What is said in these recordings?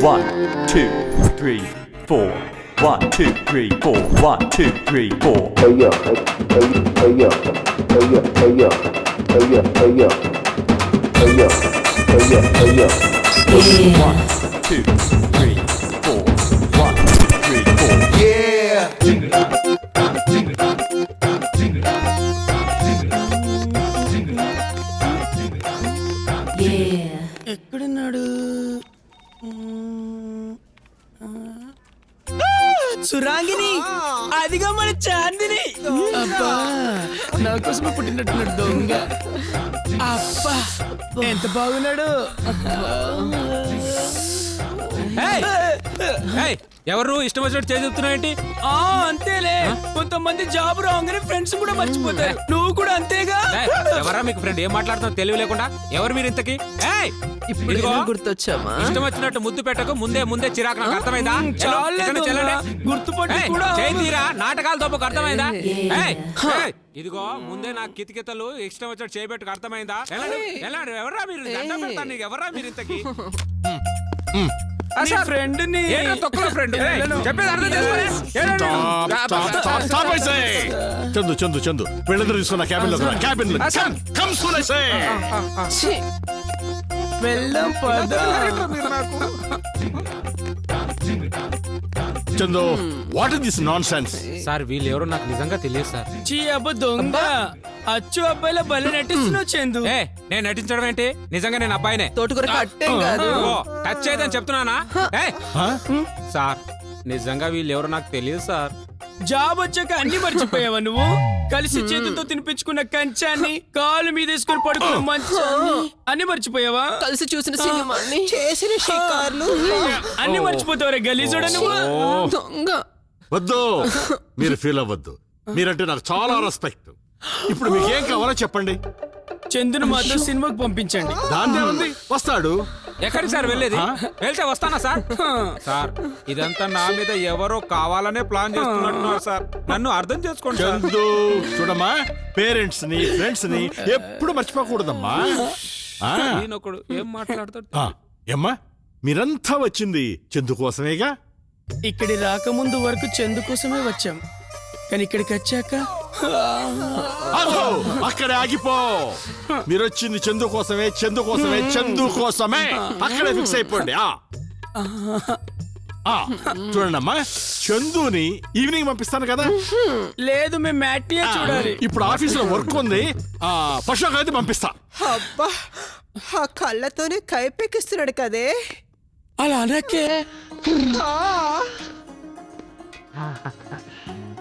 One, two, three, four. One, two, three, four. One, two, three, four. Hey yo, hey, hey, hey yo, hey yo, hey yo, hey yo, hey yo, hey yo, hey yo, hey yo. One, two, three, four. One, two, three, four. ఎక్కడున్నాడు సురాంగిని. అదిగా మన చాందిని. అబ్బా నా కోసమే పుట్టినట్టున్నాడు దొంగ. అబ్బా ఎంత బాగున్నాడు. ఎవరు ఇష్టం వచ్చినట్టు చేసి చెప్తున్నావు ఏంటి? ఆ అంతేలే. కొంతమంది జాబ్ రాగానే ఫ్రెండ్స్ కూడా మర్చిపోతారు. నువ్వు కూడా అంతేగా? ఎవరా మీకు ఫ్రెండ్ ఏం మాట్లాడుతున్నావు? తెలివి లేకుండా? ఎవరు మీరు ఇంతకి? ఏయ్! ఇప్పుడు ఇదిగో, గుర్తొచ్చామా? ఇష్టం వచ్చినట్టు ముద్దు పెట్టకు ముందే ముందే చిరాకు నాకు అర్థమైందా? చాలే ఇక్కడ నుంచి దొంగ. వెళ్ళండి. గుర్తుపట్టి ఏయ్, కూడా చేయి తీరా? నాటకాలు తప్పకు అర్థమైందా? ఏయ్, ఏయ్, ఇదిగో ముందే నా కితకితలు ఇష్టం వచ్చినట్టు చేయబెట్టుకు అర్థమైందా? వెళ్ళండి వెళ్ళండి ఎవరా మీరు? దండం పెడతాను నీకు. ఎవరా మీరు ఇంతకి? ఫ్రెండ్ని తొక్కలో ఫ్రెండ్ చెప్పేది అర్థం చేసుకోవాలి చందు చందు చందు వీళ్ళందరూ తీసుకున్న క్యాబిన్లో క్యాబిన్లో come Chandu what is this nonsense sir వీళ్ళు ఎవరో నాకు నిజంగా తెలియదు సార్. చీ అబ్బ దొంగ. అచ్చు అబ్బాయిల బలి నటిస్తున్నావు చందు. ఏ నేను నటించడం ఏంటి? నిజంగా నేను అబ్బాయినే. తోటకూర కట్టేం కాదు. ఓ టచ్ చేయదని చెప్తున్నానా? ఏయ్! సార్ నిజంగా వీళ్ళు ఎవరో నాకు తెలియదు సార్. జాబ్ వచ్చాక అన్ని మర్చిపోయావా నువ్వు? కలిసి చేతులతో తినిపించుకున్న కంచాన్ని కాలు మీద వేసుకుని పడుకున్న మంచాన్ని అన్ని మర్చిపోయావా? కలిసి చూసిన సినిమాని. చేసిన షికార్లు. అన్ని మర్చిపోతావరా గలీజుడ నువ్వు? దొంగ. వద్దు. మీరు ఫీల్ అవ్వద్దు. మీరంటే నాకు చాలా రెస్పెక్ట్ ఇప్పుడు మీకు ఏం కావాలో చెప్పండి. చందును మాతో సినిమాకి పంపించండి. దాన్నే ఉంది వస్తాడు. ఎక్కడికి సార్ వెళ్ళేది? వెళ్తే వస్తానా సార్? సార్ ఇదంతా నా మీద ఎవరో కావాలనే ప్లాన్ చేస్తున్నట్టున్నారు సార్. నన్ను అర్థం చేసుకోండి చందు చూడమ్మా పేరెంట్స్ని ఫ్రెండ్స్ని ఎప్పుడు మర్చిపోకూడదమ్మా. ఆ, ఈయనొకడు ఏం మాట్లాడతాడు? ఆ, ఏమ్మా మీరంతా వచ్చింది చందు కోసమేగా? ఇక్కడి రాకముందు వరకు చందు కోసమే వచ్చాం. కానీ ఇక్కడికి వచ్చాక అదో అక్కడే ఆగిపో. మీరు వచ్చింది చందు కోసమే చందు కోసమే చందు కోసమే. అక్కడే ఫిక్స్ అయిపోండి ఆ. ఆ, చూడండమ్మా చందుని ఈవినింగ్ పంపిస్తాను కదా? లేదు మేము మ్యాట్నియే చూడాలి. ఇప్పుడు ఆఫీస్లో వర్క్ ఉంది. ఆ పశువుకి అయితే పంపిస్తా. అబ్బా ఆ కళ్ళతోనే కైపెక్కిస్తున్నాడు కదే. అలా అనకే.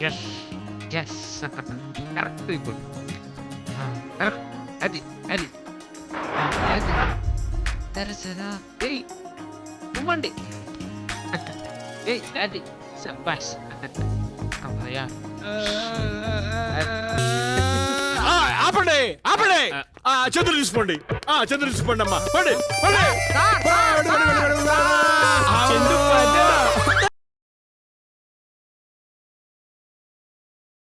ఎస్ ఎస్ కరెక్ట్ ఇప్పుడు అది అది అది తెరసరా ఏయ్ ఇవ్వండి ఏయ్ అది సబ్బాస్ అమ్మయ్యా ఆపండి ఆపండి. ఆ చంద్రు తీసుకోండి ఆ చంద్రు తీసుకోండి అమ్మా. పండి పండి.